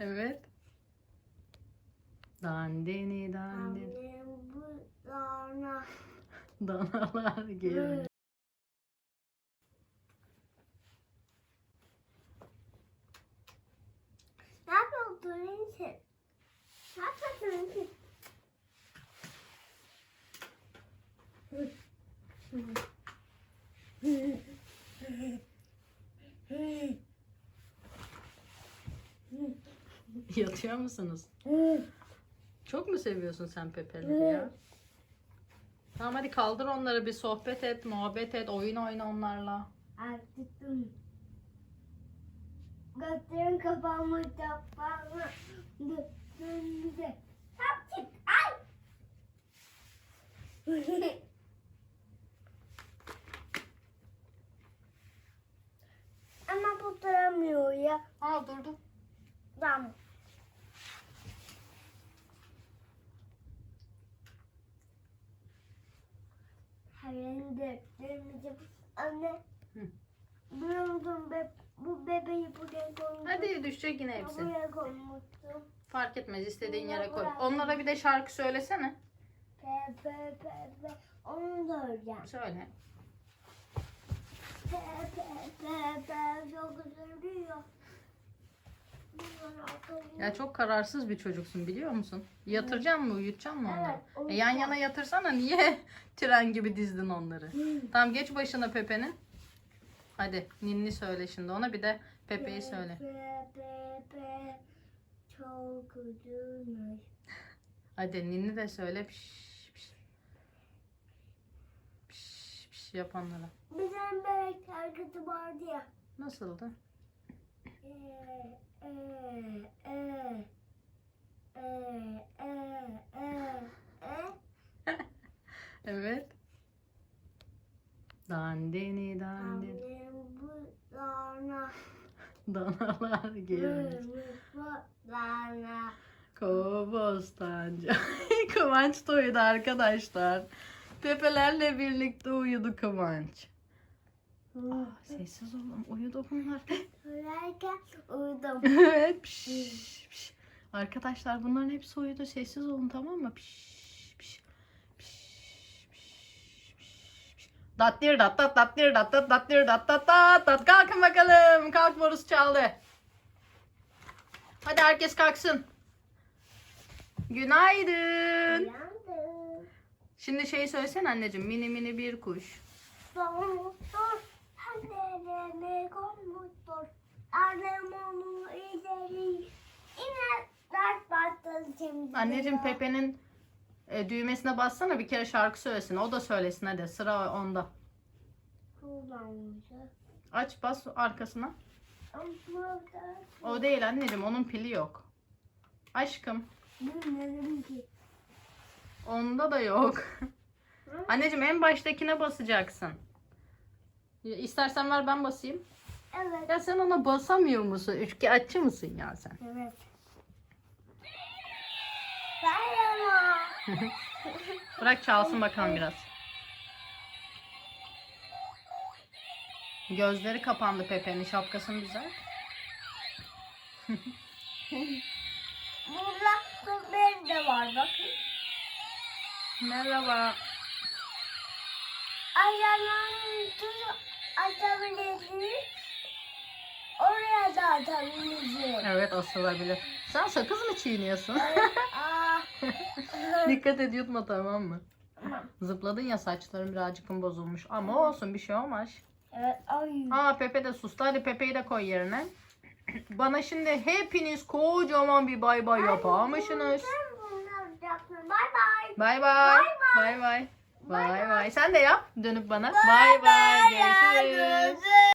Evet. Dandini dandini. Annem bu dana. Danalar geliyor. Ne yapıyorsun Linsin? Ne yapıyorsun Linsin? Yatıyor musunuz? Çok mu seviyorsun sen Pepe'leri ya? Tamam hadi kaldır onları bir sohbet et, muhabbet et, oyun oyna onlarla. Artık Götürün kafamı kafamı. Götürün bize. Sapçık ay. Ama bu duramıyor ya. Aa durdu. Tamam. Hayalini döktürmeyeceğim. Anne. Hı. Be, bu bebeği buraya koymuştum. Hadi düşecek yine hepsi. Buraya koymuştum. Fark etmez istediğin yere koy. Onlara bir de şarkı söylesene. Pe pe pe pe. Onu da öreceğim. Söyle. Pe pe pe pe. Çok üzülüyor. Ya çok kararsız bir çocuksun biliyor musun? Yatıracak mı, uyutacak mı onları? Evet, E, yan yana yatırsana niye tren gibi dizdin onları? Tamam geç başına Pepe'nin. Hadi ninni söyle şimdi ona bir de Pepe'yi söyle. Pe pe pe. Çok üzülmüş. Hadi ninni de söyle. Piş, piş. Piş, piş yap onlara. Bir tane bebek şarkısı vardı ya. Nasıldı? Evet. Dandini dandini. Dana. Danalar gelmiş. Dana. Kobostancı. Kıvanç da uyudu arkadaşlar. Pepelerle birlikte uyudu Kıvanç. Aa, sessiz olun uyudu bunlar. Söylerken uyudum. evet. Piş, piş. Arkadaşlar bunların hepsi uyudu. Sessiz olun tamam mı? Piş, piş, piş, piş, piş. Dattir dat dat dattir dat dat dattir dat dat dat dat. Kalkın bakalım. Kalk borusu çaldı. Hadi herkes kalksın. Günaydın. Uyandım. Şimdi şey söylesene anneciğim. Mini mini bir kuş. Soğuktur. Annemle konmuştur. Annem onu ileri. Dert battı şimdi. Anneciğim Pepe'nin e, düğmesine bassana bir kere şarkı söylesin. O da söylesin hadi. Sıra onda. Kullanmışı. Aç bas arkasına. O değil anneciğim onun pili yok. Aşkım bilmiyorum ki. onda da yok. anneciğim en baştakine basacaksın. Ya, İstersen ver ben basayım. Evet. Ya sen ona basamıyor musun? Üçkağıtçı mısın ya sen? Evet. Merhaba. Bırak çalsın bakalım biraz. Gözleri kapandı Pepe'nin şapkasını düzelt. Burada kızlar de var bakın. Merhaba. Ayağının tuzu atabilirsiniz. Oraya da atabilirsiniz. Evet asılabilir. Sen sakız mı çiğniyorsun? Aa, Dikkat et yutma tamam mı? Tamam. Zıpladın ya saçların birazcık bozulmuş. Ama olsun bir şey olmaz. evet, ay. Aa Pepe de sustu. Hadi Pepe'yi de koy yerine. Bana şimdi hepiniz kocaman bir bay bay yapar mısınız? Bay bay. Bay bay. Bay bay. Bay bay. Sen de yap dönüp bana. Bay bay. Görüşürüz.